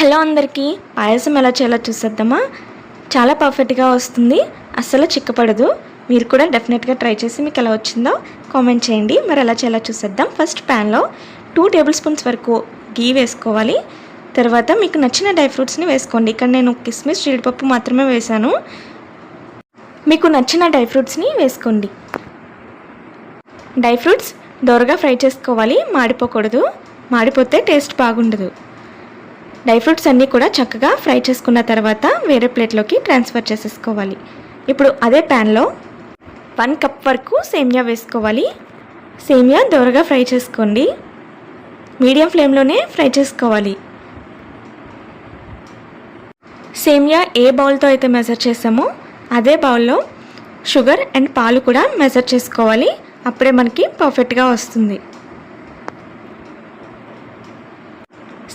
Hello అందరికీ. పాయసం ఎలా చేయాలో చూసేద్దామా? చాలా పర్ఫెక్ట్గా వస్తుంది. అస్సలు చిక్కపడదు. మీరు కూడా డెఫినెట్గా ట్రై చేసి మీకు ఎలా వచ్చిందో కామెంట్ చేయండి. మరి ఎలా చేయాలో చూసేద్దాం. ఫస్ట్ ప్యాన్లో టూ టేబుల్ స్పూన్స్ వరకు గీ వేసుకోవాలి. తర్వాత మీకు నచ్చిన డ్రై ఫ్రూట్స్ని వేసుకోండి. ఇక్కడ నేను కిస్మిస్ జీడిపప్పు మాత్రమే వేశాను. మీకు నచ్చిన డ్రై ఫ్రూట్స్ని వేసుకోండి. డ్రై ఫ్రూట్స్ దోరగా ఫ్రై చేసుకోవాలి. మాడిపోకూడదు. మాడిపోతే టేస్ట్ బాగుండదు. డ్రై ఫ్రూట్స్ అన్నీ కూడా చక్కగా ఫ్రై చేసుకున్న తర్వాత వేరే ప్లేట్లోకి ట్రాన్స్ఫర్ చేసేసుకోవాలి. ఇప్పుడు అదే ప్యాన్లో వన్ కప్ వరకు సేమియా వేసుకోవాలి. సేమియా దోరగా ఫ్రై చేసుకోండి. మీడియం ఫ్లేమ్లోనే ఫ్రై చేసుకోవాలి. సేమియా ఏ బౌల్తో అయితే మెజర్ చేసామో అదే బౌల్లో షుగర్ అండ్ పాలు కూడా మెజర్ చేసుకోవాలి. అప్పుడే మనకి పర్ఫెక్ట్గా వస్తుంది.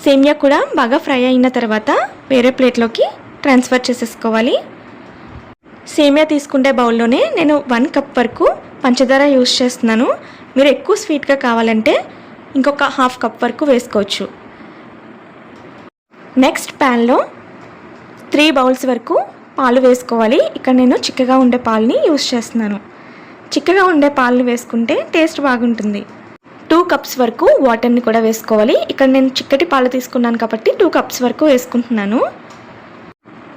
సేమియా కూడా బాగా ఫ్రై అయిన తర్వాత వేరే ప్లేట్లోకి ట్రాన్స్ఫర్ చేసేసుకోవాలి. సేమియా తీసుకుంటే బౌల్లోనే నేను వన్ కప్ వరకు పంచదార యూస్ చేస్తున్నాను. మీరు ఎక్కువ స్వీట్గా కావాలంటే ఇంకొక హాఫ్ కప్ వరకు వేసుకోవచ్చు. నెక్స్ట్ ప్యాన్లో త్రీ బౌల్స్ వరకు పాలు వేసుకోవాలి. ఇక్కడ నేను చిక్కగా ఉండే పాలని యూస్ చేస్తున్నాను. చిక్కగా ఉండే పాలను వేసుకుంటే టేస్ట్ బాగుంటుంది. టూ కప్స్ వరకు వాటర్ని కూడా వేసుకోవాలి. ఇక్కడ నేను చిక్కటి పాలు తీసుకున్నాను కాబట్టి టూ కప్స్ వరకు వేసుకుంటున్నాను.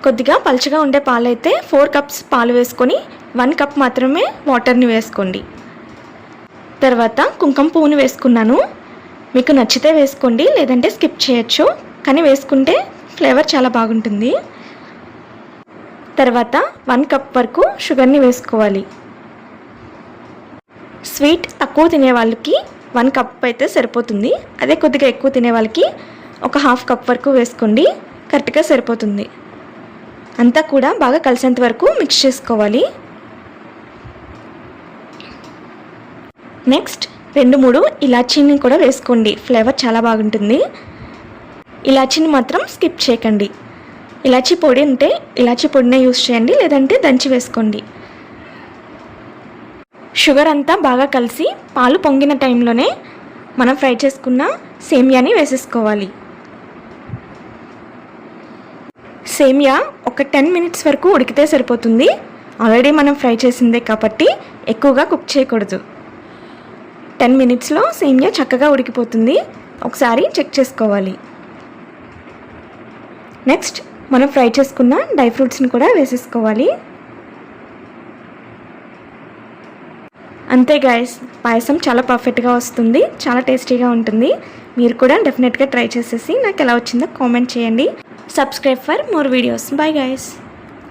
కొద్దిగా పలుచగా ఉండే పాలు అయితే ఫోర్ కప్స్ పాలు వేసుకొని వన్ కప్ మాత్రమే వాటర్ని వేసుకోండి. తర్వాత కుంకుమ పువ్వుని వేసుకున్నాను. మీకు నచ్చితే వేసుకోండి లేదంటే స్కిప్ చేయొచ్చు. కానీ వేసుకుంటే ఫ్లేవర్ చాలా బాగుంటుంది. తర్వాత వన్ కప్ వరకు షుగర్ని వేసుకోవాలి. స్వీట్ తక్కువ తినే వాళ్ళకి వన్ కప్ అయితే సరిపోతుంది. అదే కొద్దిగా ఎక్కువ తినే వాళ్ళకి ఒక హాఫ్ కప్ వరకు వేసుకోండి. కరెక్ట్గా సరిపోతుంది. అంతా కూడా బాగా కలిసేంత వరకు మిక్స్ చేసుకోవాలి. నెక్స్ట్ రెండు మూడు ఇలాచీని కూడా వేసుకోండి. ఫ్లేవర్ చాలా బాగుంటుంది. ఇలాచీని మాత్రం స్కిప్ చేయకండి. ఇలాచీ పొడి ఉంటే ఇలాచీ పొడినే యూస్ చేయండి. లేదంటే దంచి వేసుకోండి. షుగర్ అంతా బాగా కలిసి పాలు పొంగిన టైంలోనే మనం ఫ్రై చేసుకున్న సేమియాని వేసేసుకోవాలి. సేమియా ఒక టెన్ మినిట్స్ వరకు ఉడికితే సరిపోతుంది. ఆల్రెడీ మనం ఫ్రై చేసిందే కాబట్టి ఎక్కువగా కుక్ చేయకూడదు. టెన్ మినిట్స్లో సేమియా చక్కగా ఉడికిపోతుంది. ఒకసారి చెక్ చేసుకోవాలి. నెక్స్ట్ మనం ఫ్రై చేసుకున్న డ్రై ఫ్రూట్స్ని కూడా వేసేసుకోవాలి. అంతే గాయస్ పాయసం చాలా పర్ఫెక్ట్గా వస్తుంది చాలా టేస్టీగా ఉంటుంది. మీరు కూడా డెఫినెట్గా ట్రై చేసేసి నాకు ఎలా వచ్చిందో కామెంట్ చేయండి. Subscribe for more videos bye guys